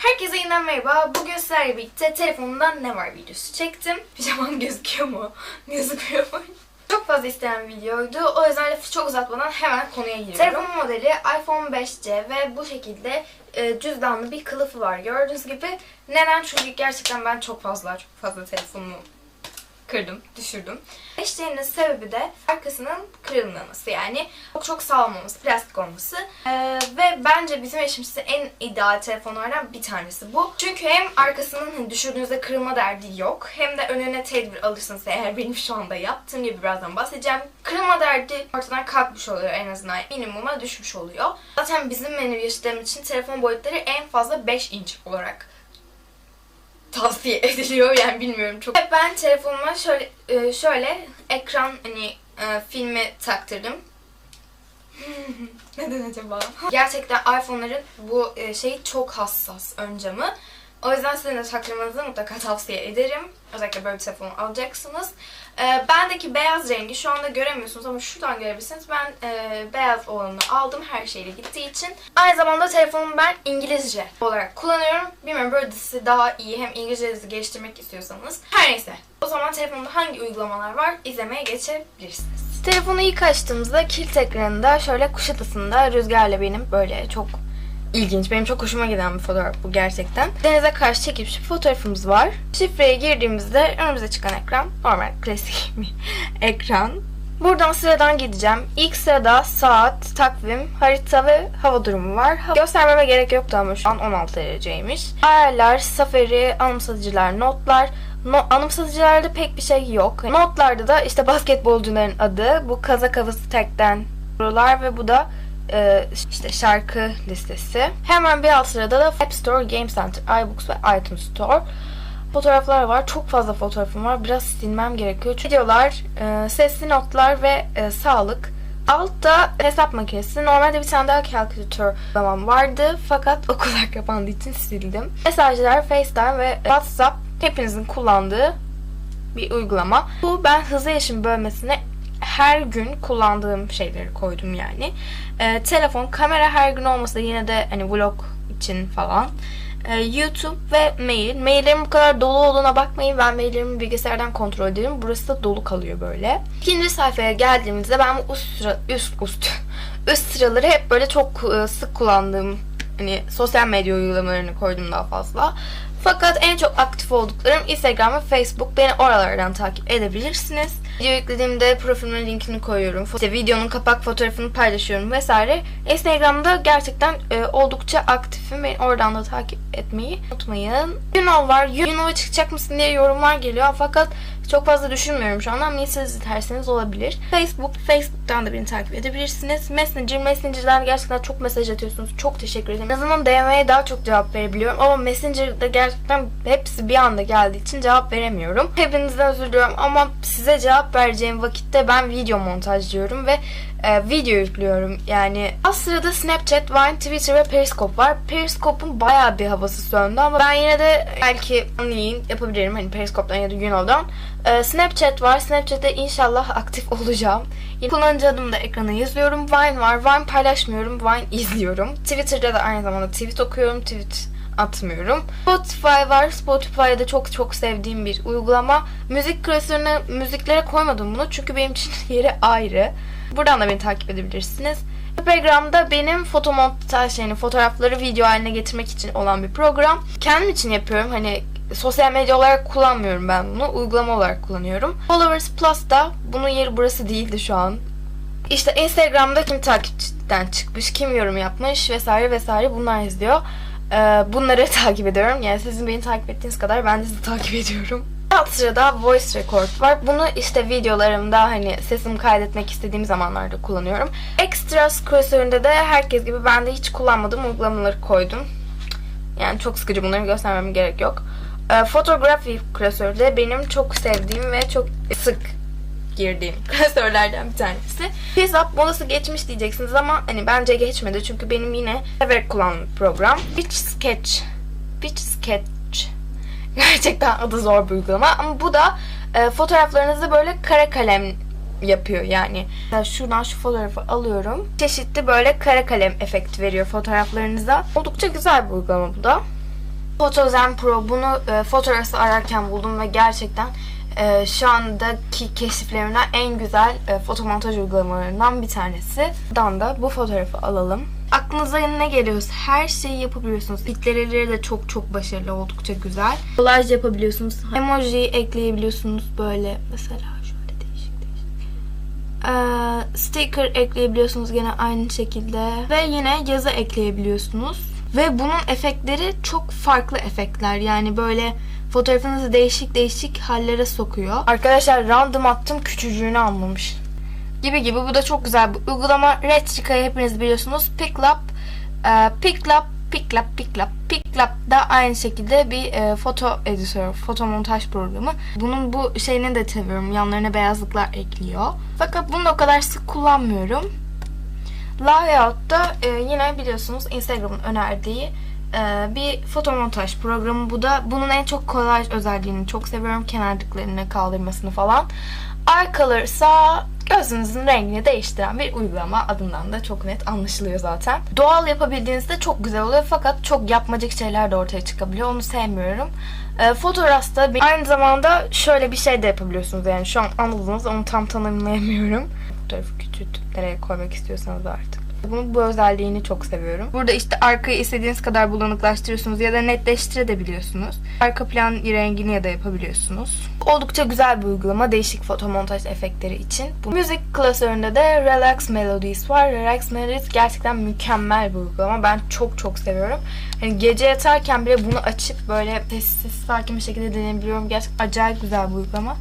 Herkese yeniden merhaba. Bugün sizlerle birlikte telefonumdan ne var videosu çektim. Pijamam gözüküyor mu? Gözükmüyor mu? Çok fazla istenen videoydu. O yüzden lafı çok uzatmadan hemen konuya giriyorum. Telefonun modeli iPhone 5C ve bu şekilde e, cüzdanlı bir kılıfı var. Gördüğünüz gibi. Neden? Çünkü gerçekten ben çok fazla çok fazla telefonumu kırdım, düşürdüm. İşlerinin sebebi de arkasının kırılmaması yani çok çok sağlam olması, plastik olması. Ee, bence bizim için en ideal telefonlardan bir tanesi bu. Çünkü hem arkasının hani düşürdüğünüzde kırılma derdi yok. Hem de önüne tedbir alırsınız eğer benim şu anda yaptığım gibi birazdan bahsedeceğim. Kırılma derdi ortadan kalkmış oluyor en azından. Minimuma düşmüş oluyor. Zaten bizim menü yaşadığım için telefon boyutları en fazla 5 inç olarak tavsiye ediliyor yani bilmiyorum çok. Ben telefonuma şöyle e, şöyle ekran hani e, filmi taktırdım. Neden acaba? Gerçekten iPhone'ların bu e, şeyi çok hassas ön camı. O yüzden sizin de taktırmanızı mutlaka tavsiye ederim. Özellikle böyle bir telefon alacaksınız. E, bendeki beyaz rengi şu anda göremiyorsunuz ama şuradan görebilirsiniz. Ben e, beyaz olanı aldım her şeyle gittiği için. Aynı zamanda telefonumu ben İngilizce olarak kullanıyorum. Bilmiyorum böyle dizisi daha iyi hem İngilizcenizi geliştirmek istiyorsanız. Her neyse. O zaman telefonumda hangi uygulamalar var izlemeye geçebilirsiniz. Telefonu ilk açtığımızda kilit ekranında şöyle Kuşadası'nda Rüzgar'la benim böyle çok ilginç. Benim çok hoşuma giden bir fotoğraf bu gerçekten. Denize karşı çekilmiş bir fotoğrafımız var. Şifreye girdiğimizde önümüze çıkan ekran normal klasik bir ekran. Buradan sıradan gideceğim. İlk sırada saat, takvim, harita ve hava durumu var. Göstermeme gerek yoktu ama şu an 16 dereceymiş. Ayarlar, safari, anımsatıcılar, notlar. No, anımsatıcılarda pek bir şey yok. Notlarda da işte basketbolcuların adı, bu kazak havası tekten sorular ve bu da e, işte şarkı listesi. Hemen bir alt sırada da App Store, Game Center, iBooks ve iTunes Store. Fotoğraflar var. Çok fazla fotoğrafım var. Biraz silmem gerekiyor. Çünkü videolar, e, sesli notlar ve e, sağlık. Altta hesap makinesi. Normalde bir tane daha calculator zaman vardı. Fakat okullar kapandığı için sildim. Mesajlar, FaceTime ve WhatsApp hepinizin kullandığı bir uygulama. Bu ben hızlı yaşım bölmesine her gün kullandığım şeyleri koydum yani. Ee, telefon, kamera her gün olmasa da yine de hani vlog için falan. Ee, YouTube ve mail. Maillerim bu kadar dolu olduğuna bakmayın. Ben maillerimi bilgisayardan kontrol ederim. Burası da dolu kalıyor böyle. İkinci sayfaya geldiğimizde ben bu üst sıra, üst üst üst sıraları hep böyle çok e, sık kullandığım hani sosyal medya uygulamalarını koydum daha fazla. Fakat en çok aktif olduklarım Instagram ve Facebook. Beni oralardan takip edebilirsiniz. Video yüklediğimde profilimin linkini koyuyorum. İşte videonun kapak fotoğrafını paylaşıyorum vesaire. Instagram'da gerçekten e, oldukça aktifim. Beni oradan da takip etmeyi unutmayın. Yuno var. Yuno'ya çıkacak mısın diye yorumlar geliyor. Fakat çok fazla düşünmüyorum şu anda ama siz isterseniz olabilir. Facebook, Facebook'tan da beni takip edebilirsiniz. Messenger, Messenger'dan gerçekten çok mesaj atıyorsunuz. Çok teşekkür ederim. En azından DM'ye daha çok cevap verebiliyorum ama Messenger'da gerçekten hepsi bir anda geldiği için cevap veremiyorum. Hepinizden özür diliyorum ama size cevap vereceğim vakitte ben video montajlıyorum ve e, video yüklüyorum. Yani az sırada Snapchat, Vine, Twitter ve Periscope var. Periscope'un bayağı bir havası söndü ama ben yine de belki anlayın yapabilirim. Hani Periscope'dan ya da Yuno'dan. E, Snapchat var. Snapchat'te inşallah aktif olacağım. Yine kullanıcı adımı da ekrana yazıyorum. Vine var. Vine paylaşmıyorum. Vine izliyorum. Twitter'da da aynı zamanda tweet okuyorum. Tweet atmıyorum. Spotify var. Spotify'da çok çok sevdiğim bir uygulama. Müzik klasörüne müziklere koymadım bunu çünkü benim için yeri ayrı. Buradan da beni takip edebilirsiniz. Instagram'da benim foto montaj yani fotoğrafları video haline getirmek için olan bir program. Kendim için yapıyorum. Hani sosyal medya olarak kullanmıyorum ben bunu. Uygulama olarak kullanıyorum. Followers Plus'ta bunun yeri burası değildi şu an. İşte Instagram'da kim takipçiden çıkmış, kim yorum yapmış vesaire vesaire bunlar izliyor. Ee, bunları takip ediyorum. Yani sizin beni takip ettiğiniz kadar ben de sizi takip ediyorum. Alt sırada voice record var. Bunu işte videolarımda hani sesimi kaydetmek istediğim zamanlarda kullanıyorum. Extras klasöründe de herkes gibi ben de hiç kullanmadığım uygulamaları koydum. Yani çok sıkıcı bunları göstermem gerek yok. E, Photography klasörü de benim çok sevdiğim ve çok sık girdiğim klasörlerden bir tanesi. Hesap molası geçmiş diyeceksiniz ama hani bence geçmedi çünkü benim yine severek kullandığım program. Beach Sketch. Beach Sketch. Gerçekten adı zor bir uygulama ama bu da e, fotoğraflarınızı böyle kara kalem yapıyor yani. Mesela şuradan şu fotoğrafı alıyorum. Çeşitli böyle kara kalem efekti veriyor fotoğraflarınıza. Oldukça güzel bir uygulama bu da. Photozen Pro bunu e, fotoğrafı ararken buldum ve gerçekten e, şu andaki keşiflerimden en güzel e, fotomontaj uygulamalarından bir tanesi. Buradan da bu fotoğrafı alalım. Aklınıza ne geliyorsa her şeyi yapabiliyorsunuz. Bitlereleri de çok çok başarılı, oldukça güzel. Kolaj yapabiliyorsunuz. Emoji ekleyebiliyorsunuz böyle mesela şöyle değişik değişik. Ee, sticker ekleyebiliyorsunuz gene aynı şekilde. Ve yine yazı ekleyebiliyorsunuz. Ve bunun efektleri çok farklı efektler. Yani böyle fotoğrafınızı değişik değişik hallere sokuyor. Arkadaşlar random attım küçücüğünü anlamış. Gibi gibi bu da çok güzel bir uygulama. Retrica'yı hepiniz biliyorsunuz. Picklab, e, Picklab, Picklab, Picklab, Picklab da aynı şekilde bir e, foto editör, foto montaj programı. Bunun bu şeyini de seviyorum. Yanlarına beyazlıklar ekliyor. Fakat bunu o kadar sık kullanmıyorum. Layout'ta e, yine biliyorsunuz Instagram'ın önerdiği e, bir fotomontaj programı. Bu da bunun en çok kolaj özelliğini çok seviyorum. Kenarlıklarını kaldırmasını falan. İse gözünüzün rengini değiştiren bir uygulama. Adından da çok net anlaşılıyor zaten. Doğal yapabildiğinizde çok güzel oluyor fakat çok yapmacık şeyler de ortaya çıkabiliyor. Onu sevmiyorum. E, Fotorasta bir- aynı zamanda şöyle bir şey de yapabiliyorsunuz. Yani şu an anladınız onu tam tanımlayamıyorum. Fotoğrafı küçültüp nereye koymak istiyorsanız artık. Bunun bu özelliğini çok seviyorum. Burada işte arkayı istediğiniz kadar bulanıklaştırıyorsunuz ya da netleştirebiliyorsunuz. Arka plan rengini ya da yapabiliyorsunuz. Oldukça güzel bir uygulama değişik fotomontaj efektleri için. Bu müzik klasöründe de Relax Melodies var. Relax Melodies gerçekten mükemmel bir uygulama. Ben çok çok seviyorum. Hani gece yatarken bile bunu açıp böyle sessiz sakin bir şekilde dinleyebiliyorum. Gerçekten acayip güzel bir uygulama.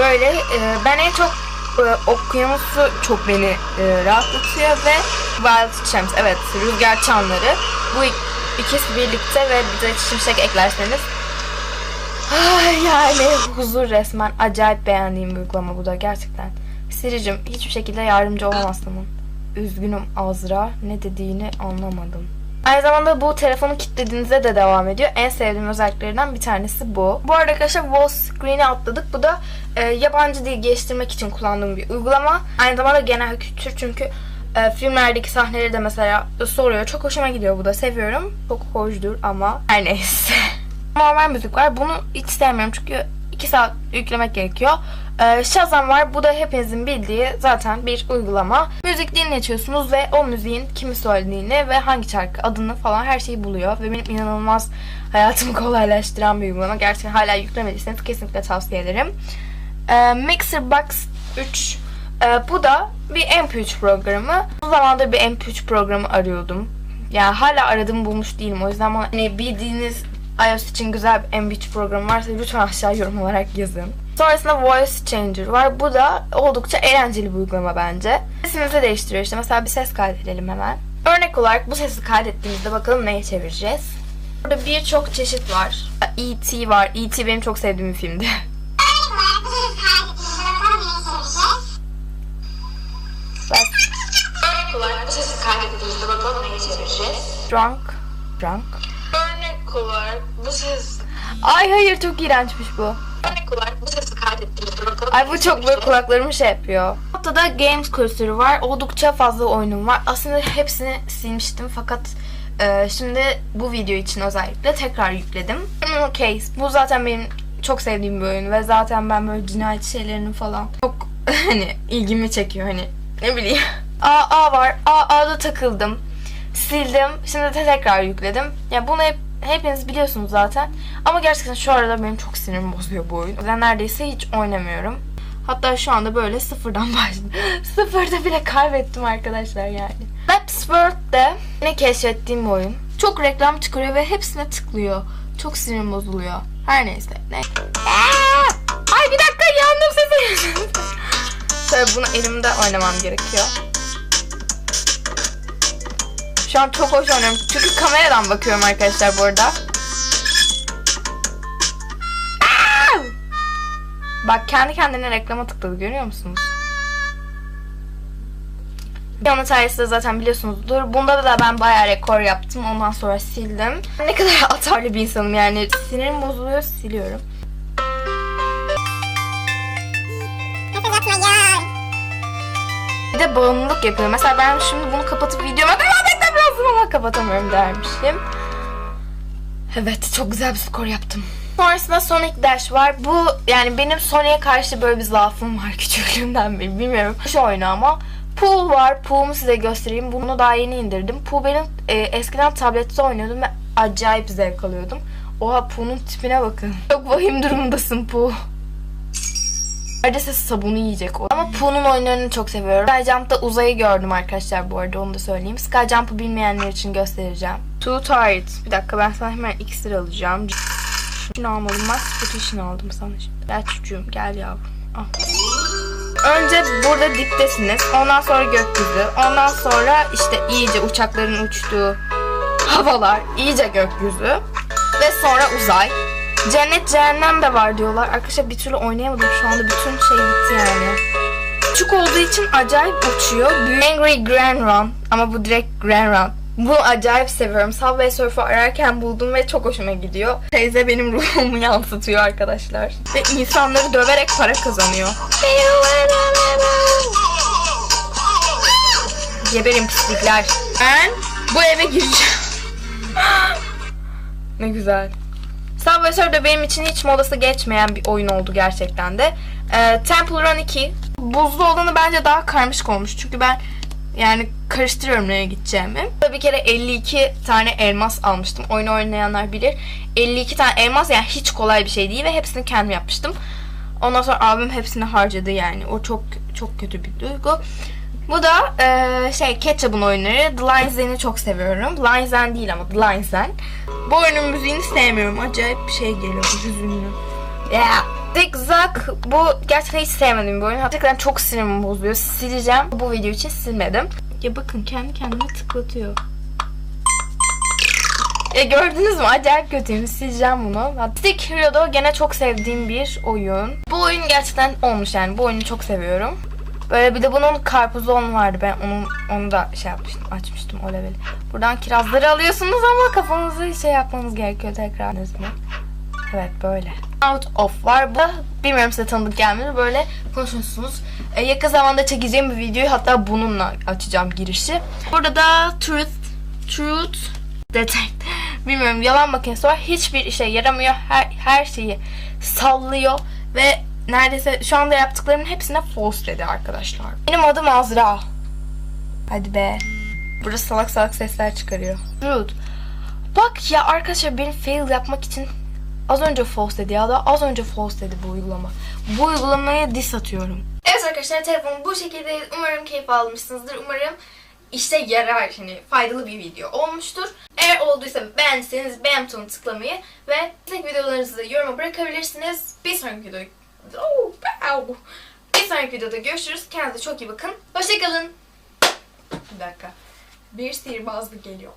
Böyle e, ben en çok e, okyanusu çok beni e, rahatlatıyor ve Wild Champs evet rüzgar çanları bu ik- ikisi birlikte ve bir de şimşek eklerseniz ay, yani huzur resmen acayip beğendiğim bir uygulama bu da gerçekten. Siricim hiçbir şekilde yardımcı olamazsın. Üzgünüm Azra ne dediğini anlamadım. Aynı zamanda bu telefonu kilitlediğinizde de devam ediyor. En sevdiğim özelliklerinden bir tanesi bu. Bu arada arkadaşlar wall screen'i atladık. Bu da e, yabancı dil geliştirmek için kullandığım bir uygulama. Aynı zamanda genel kültür çünkü e, filmlerdeki sahneleri de mesela soruyor. Çok hoşuma gidiyor bu da. Seviyorum. Çok hoşdur ama her neyse. Normal müzik var. Bunu hiç sevmiyorum çünkü 2 saat yüklemek gerekiyor. Ee, Shazam var. Bu da hepinizin bildiği zaten bir uygulama. Müzik dinletiyorsunuz ve o müziğin kimi söylediğini ve hangi şarkı adını falan her şeyi buluyor. Ve benim inanılmaz hayatımı kolaylaştıran bir uygulama. Gerçekten hala yüklemediyseniz kesinlikle tavsiye ederim. Ee, Mixer Box 3 Ee, bu da bir MP3 programı. Bu zamandır bir MP3 programı arıyordum. Yani hala aradığımı bulmuş değilim. O yüzden hani bildiğiniz iOS için güzel bir MP3 programı varsa lütfen aşağı yorum olarak yazın. Sonrasında Voice Changer var. Bu da oldukça eğlenceli bir uygulama bence. Sesimizi değiştiriyor işte. Mesela bir ses kaydedelim hemen. Örnek olarak bu sesi kaydettiğimizde bakalım neye çevireceğiz. Burada birçok çeşit var. E.T. var. E.T. benim çok sevdiğim bir filmdi. Drunk. Drunk. Örnek olarak bu ses Ay hayır çok iğrençmiş bu. Bu Ay bu çok böyle kulaklarımı şey yapıyor. Haftada Games klasörü var. Oldukça fazla oyunum var. Aslında hepsini silmiştim fakat e, şimdi bu video için özellikle tekrar yükledim. Criminal Case. Bu zaten benim çok sevdiğim bir oyun ve zaten ben böyle cinayet şeylerini falan çok hani ilgimi çekiyor hani ne bileyim. AA var. AA'da takıldım. Sildim. Şimdi de tekrar yükledim. Ya bunu hep hepiniz biliyorsunuz zaten. Ama gerçekten şu arada benim çok sinirimi bozuyor bu oyun. Yüzden neredeyse hiç oynamıyorum. Hatta şu anda böyle sıfırdan başladım. Sıfırda bile kaybettim arkadaşlar yani. Lapsworth'de ne keşfettiğim bir oyun. Çok reklam çıkarıyor ve hepsine tıklıyor. Çok sinirim bozuluyor. Her neyse. Ne? Ay bir dakika yandım sesi. Tabii bunu elimde oynamam gerekiyor. Şu an çok hoş oynuyorum. Çünkü kameradan bakıyorum arkadaşlar bu arada. Bak kendi kendine reklama tıkladı görüyor musunuz? Piyano sayesinde zaten biliyorsunuzdur. Bunda da ben bayağı rekor yaptım. Ondan sonra sildim. Ne kadar atarlı bir insanım yani. Sinirim bozuluyor siliyorum. Bir de bağımlılık yapıyor. Mesela ben şimdi bunu kapatıp videoma devam lazım ama kapatamıyorum dermişim. Evet çok güzel bir skor yaptım. Sonrasında Sonic Dash var. Bu yani benim Sonic'e karşı böyle bir zaafım var küçüklüğümden beri. Bilmiyorum. Şu oyunu ama. Pool var. Pool'umu size göstereyim. Bunu daha yeni indirdim. Pool benim e, eskiden tablette oynuyordum ve acayip zevk alıyordum. Oha Pool'un tipine bakın. Çok vahim durumdasın Pool. Neredeyse sabunu yiyecek o. Ama Pooh'nun oyunlarını çok seviyorum. Skyjump'ta uzayı gördüm arkadaşlar bu arada onu da söyleyeyim. Skyjump'ı bilmeyenler için göstereceğim. Too tired. Bir dakika ben sana hemen iksir alacağım. Şunu almadım ben Spotish'ini aldım sana şimdi. Gel çocuğum gel yavrum. Al. Önce burada diptesiniz. Ondan sonra gökyüzü. Ondan sonra işte iyice uçakların uçtuğu havalar. iyice gökyüzü. Ve sonra uzay. Cennet cehennem de var diyorlar. Arkadaşlar bir türlü oynayamadım. Şu anda bütün şey bitti yani. Küçük olduğu için acayip uçuyor. Angry Grand Run. Ama bu direkt Grand Run. Bunu acayip seviyorum. Subway Surf'ı ararken buldum ve çok hoşuma gidiyor. Teyze benim ruhumu yansıtıyor arkadaşlar. Ve insanları döverek para kazanıyor. Geberin pislikler. Ben bu eve gireceğim. ne güzel. Subway Surf de benim için hiç modası geçmeyen bir oyun oldu gerçekten de. Ee, Temple Run 2. Buzlu olanı bence daha karmaşık olmuş. Çünkü ben yani karıştırıyorum nereye gideceğimi. Bir kere 52 tane elmas almıştım. Oyunu oynayanlar bilir. 52 tane elmas yani hiç kolay bir şey değil ve hepsini kendim yapmıştım. Ondan sonra abim hepsini harcadı yani. O çok çok kötü bir duygu. Bu da eee, şey Ketchup'un oyunları. The Lion's Den'i çok seviyorum. Lion's Den değil ama The Lion's Den. Bu oyunun müziğini sevmiyorum. Acayip bir şey geliyor. Hüzünlü. Yeah. Zigzag bu gerçekten hiç sevmediğim bir oyun. Gerçekten çok sinirimi bozuyor. Sileceğim. Bu video için silmedim. Ya bakın kendi kendine tıklatıyor. Ya gördünüz mü? Acayip kötüyüm. Sileceğim bunu. Stick Hero'da gene çok sevdiğim bir oyun. Bu oyun gerçekten olmuş yani. Bu oyunu çok seviyorum. Böyle bir de bunun karpuzu onun vardı. Ben onu, onu da şey yapmıştım. Açmıştım o leveli. Buradan kirazları alıyorsunuz ama kafanızı şey yapmanız gerekiyor tekrar. Evet böyle. Out of var. Bu bilmiyorum size tanıdık gelmedi. Böyle konuşuyorsunuz. Ee, yakın zamanda çekeceğim bir videoyu hatta bununla açacağım girişi. Burada da Truth Truth Detect. Bilmiyorum yalan makinesi var. Hiçbir işe yaramıyor. Her, her şeyi sallıyor ve neredeyse şu anda yaptıklarımın hepsine false dedi arkadaşlar. Benim adım Azra. Hadi be. Burada salak salak sesler çıkarıyor. Truth. Bak ya arkadaşlar benim fail yapmak için az önce false dedi ya da az önce false dedi bu uygulama. Bu uygulamaya diss atıyorum. Evet arkadaşlar telefon bu şekilde umarım keyif almışsınızdır. Umarım işe yarar hani faydalı bir video olmuştur. Eğer olduysa beğendiyseniz beğen butonuna tıklamayı ve istek videolarınızı yoruma bırakabilirsiniz. Bir sonraki videoda Oh. Bir sonraki videoda görüşürüz. Kendinize çok iyi bakın. Hoşçakalın. Bir dakika. Bir sihirbazlık geliyor.